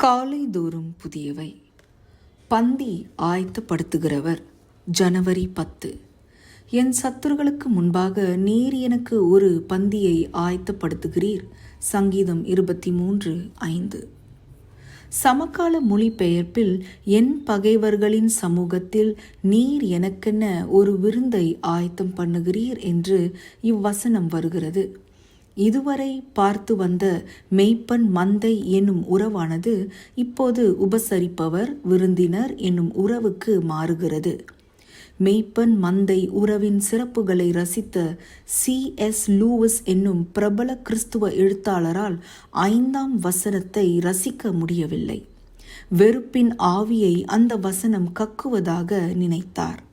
காலை தோறும் புதியவை. பந்தி ஆயத்தப்படுத்துகிறவர் ஜனவரி பத்து. என் சத்துருகளுக்கு முன்பாக நீர் எனக்கு ஒரு பந்தியை ஆயத்தப்படுத்துகிறீர். சங்கீதம் இருபத்தி மூன்று ஐந்து. சமகால மொழிபெயர்ப்பில் என் பகைவர்களின் சமூகத்தில் நீர் எனக்கென்ன ஒரு விருந்தை ஆயத்தம் பண்ணுகிறீர் என்று இவ்வசனம் வருகிறது. இதுவரை பார்த்து வந்த மெய்ப்பன் மந்தை என்னும் உறவானது இப்போது உபசரிப்பவர் விருந்தினர் என்னும் உறவுக்கு மாறுகிறது. மெய்ப்பன் மந்தை உறவின் சிறப்புகளை ரசித்த சி. எஸ். லூவிஸ் என்னும் பிரபல கிறிஸ்துவ எழுத்தாளரால் ஐந்தாம் வசனத்தை ரசிக்க முடியவில்லை. வெறுப்பின் ஆவியை அந்த வசனம் கக்குவதாக நினைத்தார்.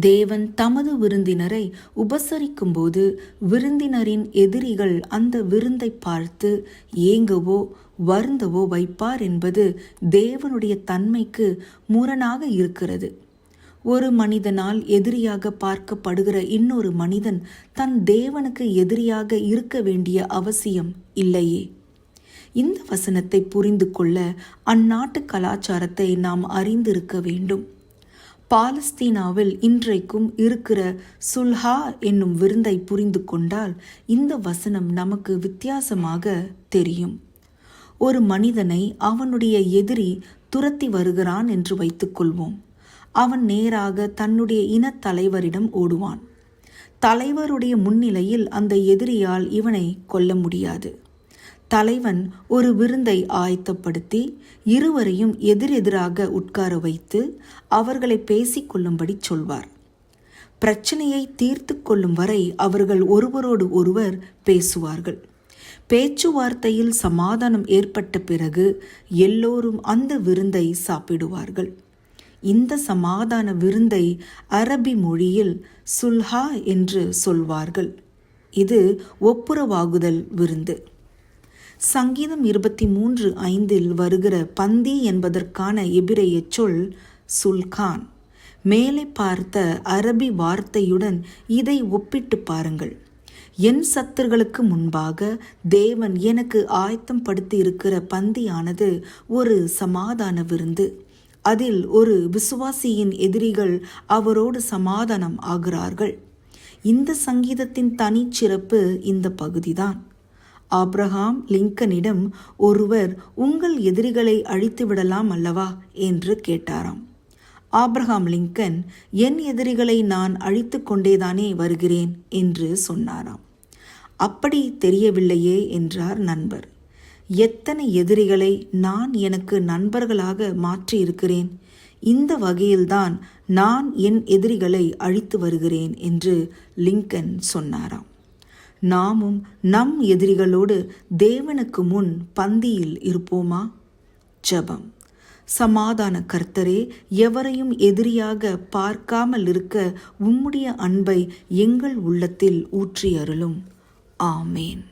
தேவன் தமது விருந்தினரை உபசரிக்கும்போது விருந்தினரின் எதிரிகள் அந்த விருந்தை பார்த்து ஏங்கவோ வருந்தவோ வைப்பார் என்பது தேவனுடைய தன்மைக்கு முரணாக இருக்கிறது. ஒரு மனிதனால் எதிரியாக பார்க்கப்படுகிற இன்னொரு மனிதன் தன் தேவனுக்கு எதிரியாக இருக்க வேண்டிய அவசியம் இல்லையே. இந்த வசனத்தை புரிந்து கொள்ள அந்நாட்டு கலாச்சாரத்தை நாம் அறிந்திருக்க வேண்டும். பாலஸ்தீனாவில் இன்றைக்கும் இருக்கிற சுல்ஹா என்னும் விருந்தை புரிந்து கொண்டால் இந்த வசனம் நமக்கு வித்தியாசமாக தெரியும். ஒரு மனிதனை அவனுடைய எதிரி துரத்தி வருகிறான் என்று வைத்துக்கொள்வோம் அவன் நேராக தன்னுடைய இனத் தலைவரிடம் ஓடுவான். தலைவருடைய முன்னிலையில் அந்த எதிரியால் இவனை கொல்ல முடியாது. தலைவன் ஒரு விருந்தை ஆயத்தப்படுத்தி இருவரையும் எதிரெதிராக உட்கார வைத்து அவர்களை பேசிக்கொள்ளும்படி சொல்வார். பிரச்சனையை தீர்த்து கொள்ளும் வரை அவர்கள் ஒருவரோடு ஒருவர் பேசுவார்கள். பேச்சுவார்த்தையில் சமாதானம் ஏற்பட்ட பிறகு எல்லோரும் அந்த விருந்தை சாப்பிடுவார்கள். இந்த சமாதான விருந்தை அரபி மொழியில் சுல்ஹா என்று சொல்வார்கள். இது ஒப்புரவாகுதல் விருந்து. சங்கீதம் இருபத்தி மூன்று ஐந்தில் வருகிற பந்தி என்பதற்கான எபிரைய சொல் சுல்கான். மேலே பார்த்த அரபி வார்த்தையுடன் இதை ஒப்பிட்டு பாருங்கள். என் சத்துர்களுக்கு முன்பாக தேவன் எனக்கு ஆயத்தம் படுத்தி இருக்கிற பந்தியானது ஒரு சமாதான விருந்து. அதில் ஒரு விசுவாசியின் எதிரிகள் அவரோடு சமாதானம் ஆகிறார்கள். இந்த சங்கீதத்தின் தனிச்சிறப்பு இந்த பகுதிதான். ஆப்ரஹாம் லிங்கனிடம் ஒருவர் உங்கள் எதிரிகளை அழித்து விடலாம் அல்லவா? என்று கேட்டாராம். ஆப்ரஹாம் லிங்கன் என் எதிரிகளை நான் அழித்து கொண்டேதானே வருகிறேன்? என்று சொன்னாராம். அப்படி தெரியவில்லையே என்றார் நண்பர். எத்தனை எதிரிகளை நான் எனக்கு நண்பர்களாக மாற்றி இருக்கிறேன் இந்த வகையில்தான் நான் என் எதிரிகளை அழித்து வருகிறேன் என்று லிங்கன் சொன்னாராம். நாமும் நம் எதிரிகளோடு தேவனுக்கு முன் பந்தியில் இருப்போமா? ஜபம். சமாதான கர்த்தரே எவரையும் எதிரியாக பார்க்காமல் இருக்க உம்முடைய அன்பை எங்கள் உள்ளத்தில் ஊற்றி அருளும் ஆமேன்.